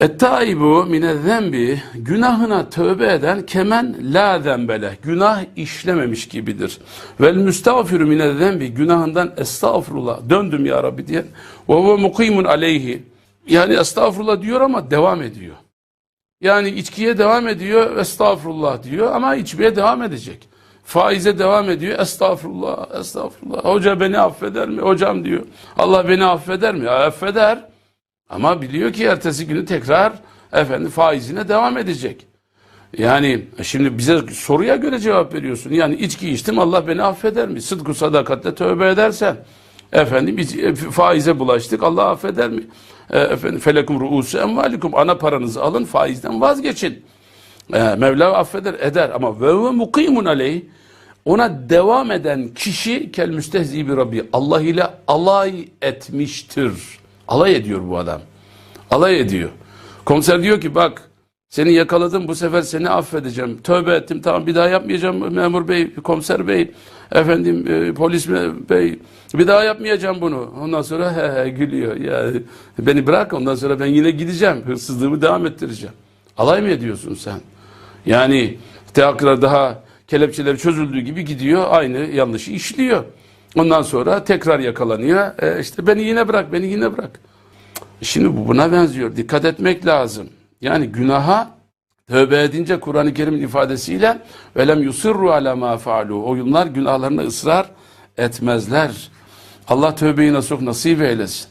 Ettaibu minezzenbi günahına tövbe eden kemen la zembele günah işlememiş gibidir. Vel müstağfiru minezzenbi günahından estağfurullah döndüm ya Rabbi diye. Ve huve mukimun aleyhi yani estağfurullah diyor ama devam ediyor. Yani içkiye devam ediyor estağfurullah diyor ama içmeye devam edecek. Faize devam ediyor estağfurullah estağfurullah. Hoca beni affeder mi? Hocam diyor. Allah beni affeder mi? Affeder. Ama biliyor ki ertesi günü tekrar efendim faizine devam edecek. Yani şimdi bize soruya göre cevap veriyorsun. Yani içki içtim Allah beni affeder mi? Sıdku sadakatle tövbe edersen. Efendim e, faize bulaştık Allah affeder mi? E, efendim felekum ruusu emvalikum ana paranızı alın faizden vazgeçin. E, Mevla affeder eder ama ve ve mukimun aleyh ona devam eden kişi kel müstehzi bir Rabbi Allah ile alay etmiştir. Alay ediyor bu adam. Alay ediyor. Komiser diyor ki bak seni yakaladım bu sefer seni affedeceğim. Tövbe ettim tamam bir daha yapmayacağım memur bey, komiser bey, efendim e, polis bey. Bir daha yapmayacağım bunu. Ondan sonra he he gülüyor. Ya beni bırak ondan sonra ben yine gideceğim. Hırsızlığımı devam ettireceğim. Alay mı ediyorsun sen? Yani tekrar daha kelepçeler çözüldüğü gibi gidiyor aynı yanlışı işliyor. Ondan sonra tekrar yakalanıyor. E, işte beni yine bırak, beni yine bırak. Şimdi bu buna benziyor. Dikkat etmek lazım. Yani günaha tövbe edince Kur'an-ı Kerim'in ifadesiyle velem yusirru ala ma faalu. Oyunlar günahlarına ısrar etmezler. Allah tövbeyi nasuh nasip eylesin.